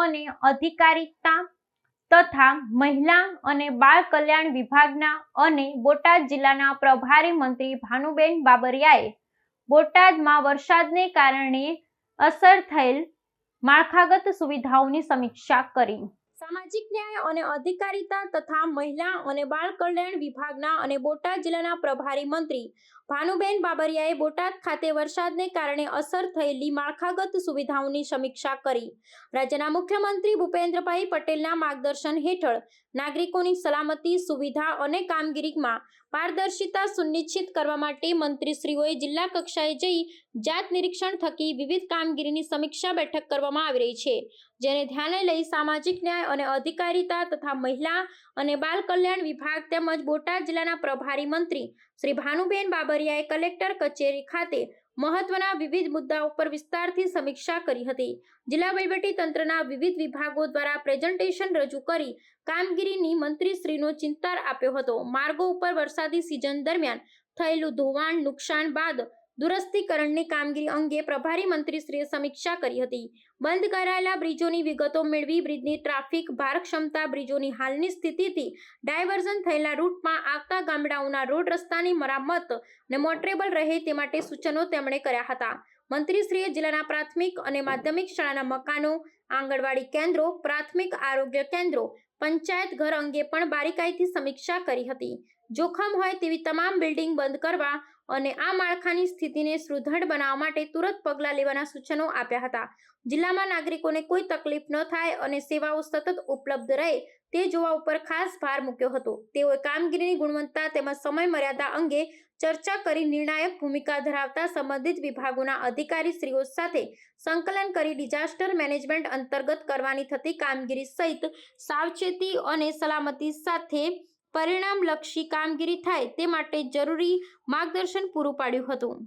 અને અધિકારિતા તથા મહિલા અને બાળ કલ્યાણ વિભાગના અને બોટાદ જિલ્લાના પ્રભારી મંત્રી ભાનુબેન બાબરિયાએ બોટાદમાં વરસાદને કારણે અસર થયેલ માળખાગત સુવિધાઓની સમીક્ષા કરી. સામાજિક ન્યાય અને અધિકારીતા તથા મહિલા અને બાળ કલ્યાણ વિભાગના અને બોટાદ જિલ્લાના પ્રભારી મંત્રી ભાનુબેન બાબરિયાએ બોટાદ ખાતે વરસાદને કારણે અસર થયેલી માળખાગત સુવિધાઓની સમીક્ષા કરી. રાજ્યના મુખ્યમંત્રી ભૂપેન્દ્રભાઈ પટેલના માર્ગદર્શન હેઠળ નાગરિકોની સલામતી, સુવિધા અને કામગીરીમાં પારદર્શિતા સુનિશ્ચિત કરવા માટે મંત્રીશ્રીઓએ જિલ્લા કક્ષાએ જઈ જાત નિરીક્ષણ થકી વિવિધ કામગીરીની સમીક્ષા બેઠક કરવામાં આવી રહી છે, જેને ધ્યાને લઈ સામાજિક ન્યાય અને અધિકારીતા તથા મહિલા અને બાલ કલ્યાણ વિભાગ તેમજ બોટાદ જિલ્લાના પ્રભારી મંત્રી શ્રી ભાનુબેન બાબરિયાએ કલેક્ટર કચેરી ખાતે મહત્વના વિવિધ મુદ્દાઓ પર વિસ્તારથી સમીક્ષા કરી હતી. જિલ્લા તંત્રના વિવિધ વિભાગો દ્વારા પ્રેઝન્ટેશન રજૂ કરી કામગીરીની મંત્રીશ્રીનો ચિંતાર આપ્યો હતો. માર્ગો ઉપર વરસાદી સિઝન દરમિયાન થયેલું ધોવાણ નુકસાન બાદ દુરસ્તીકરણની કામગીરી અંગે પ્રભારી મંત્રીશ્રીએ સમીક્ષા કરી હતી. બંધ કરાયેલા બ્રિજોની વિગતો મેળવી બ્રિજની ટ્રાફિક ભાર ક્ષમતા બ્રિજોની હાલની સ્થિતિથી ડાયવર્ઝન થયેલા રૂટમાં આવતા ગામડાઓના રોડ રસ્તાની મરામત ને મોટરેબલ રહે તે માટે સૂચનો તેમણે કર્યા હતા. મંત્રીશ્રીએ જિલ્લાના પ્રાથમિક અને માધ્યમિક શાળાના મકાનો, આંગણવાડી કેન્દ્રો, પ્રાથમિક આરોગ્ય કેન્દ્રો, પંચાયત ઘર અંગે પણ બારીકાઈથી સમીક્ષા કરી હતી. જોખમ હોય તેવી તમામ બિલ્ડિંગ બંધ કરવા અને આ માળખાની સ્થિતિને સુદૃઢ બનાવવા માટે તુરંત પગલાં લેવાના સૂચનો આપ્યા હતા. જિલ્લામાં નાગરિકોને કોઈ તકલીફ ન થાય અને સેવાઓ સતત ઉપલબ્ધ રહે તે જોવા ઉપર ખાસ ભાર મૂક્યો હતો. તેઓએ કામગીરીની ગુણવત્તા તેમજ સમય મર્યાદા અંગે ચર્ચા કરી નિર્ણાયક ભૂમિકા ધરાવતા સંબંધિત વિભાગોના અધિકારીશ્રીઓ સાથે સંકલન કરી ડિઝાસ્ટર મેનેજમેન્ટ અંતર્ગત કરવાની થતી કામગીરી સહિત સાવચેતી અને સલામતી સાથે પરિણામલક્ષી કામગીરી થાય તે માટે જરૂરી માર્ગદર્શન પૂરું પાડ્યું હતું.